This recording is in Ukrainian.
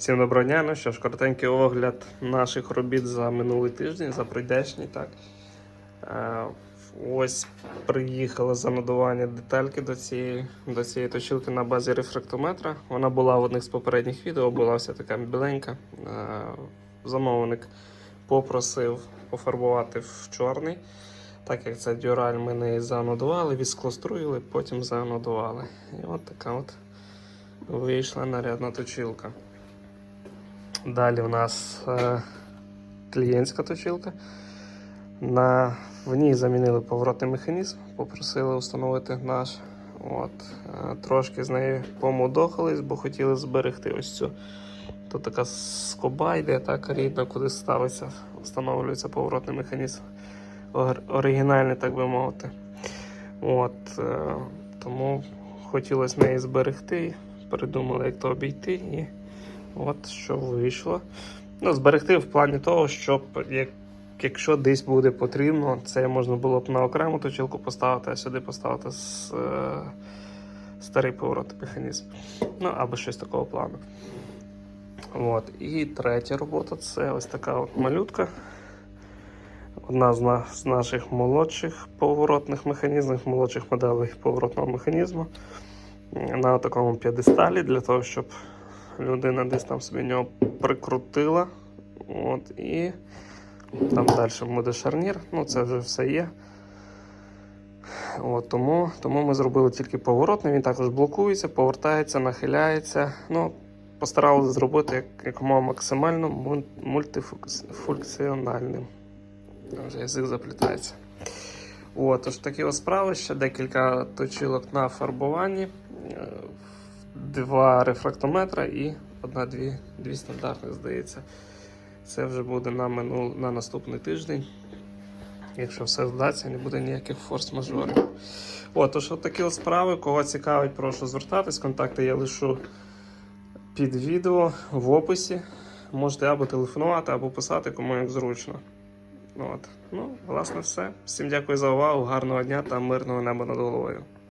Всім доброго дня. Ну що ж, коротенький огляд наших робіт за минулий тиждень, за прийдешній. Так. Е, ось приїхали за надування детальки до цієї, до цієї точилки на базі рефрактометра. Вона була в одних з попередніх відео, була вся така біленька. Е, замовник попросив пофарбувати в чорний. Так як це дюраль, ми неї занодували, відсклоструїли, потім занодували. І от така от вийшла нарядна точилка. Далі в нас е, клієнтська точилка. На, в ній замінили поворотний механізм, попросили встановити наш. От, е, трошки з нею помудохались, бо хотіли зберегти ось цю. Тут така скоба йде, так рідна, куди ставиться, встановлюється поворотний механізм. Оригінальний, так би мовити. От, е, тому хотілося неї зберегти, придумали, як то обійти. І От що вийшло. Ну, зберегти в плані того, щоб як, якщо десь буде потрібно, це можна було б на окрему точилку поставити, а сюди поставити з, е, старий поворотний механізм. Ну, або щось такого плану. От. І третя робота це ось така от малютка. Одна з, на, з наших молодших поворотних механізмів, молодших моделей поворотного механізму. На такому п'єдесталі для того, щоб людина десь там собі нього прикрутила. От, і там далі буде шарнір. Ну, це вже все є. От, тому, тому ми зробили тільки поворотний, він також блокується, повертається, нахиляється. Ну, постаралися зробити як, якомога максимально мультифункціональним. Вже язик заплітається. От, тож такі ось справи, ще декілька точилок на фарбуванні, е, два рефрактометра і одна-дві дві стандартних, здається. Це вже буде на, минул, на наступний тиждень. Якщо все вдасться, не буде ніяких форс-мажорів. От, тож от такі от справи. Кого цікавить, прошу звертатись. Контакти я лишу під відео в описі. Можете або телефонувати, або писати, кому як зручно. От. Ну, власне, все. Всім дякую за увагу, гарного дня та мирного неба над головою.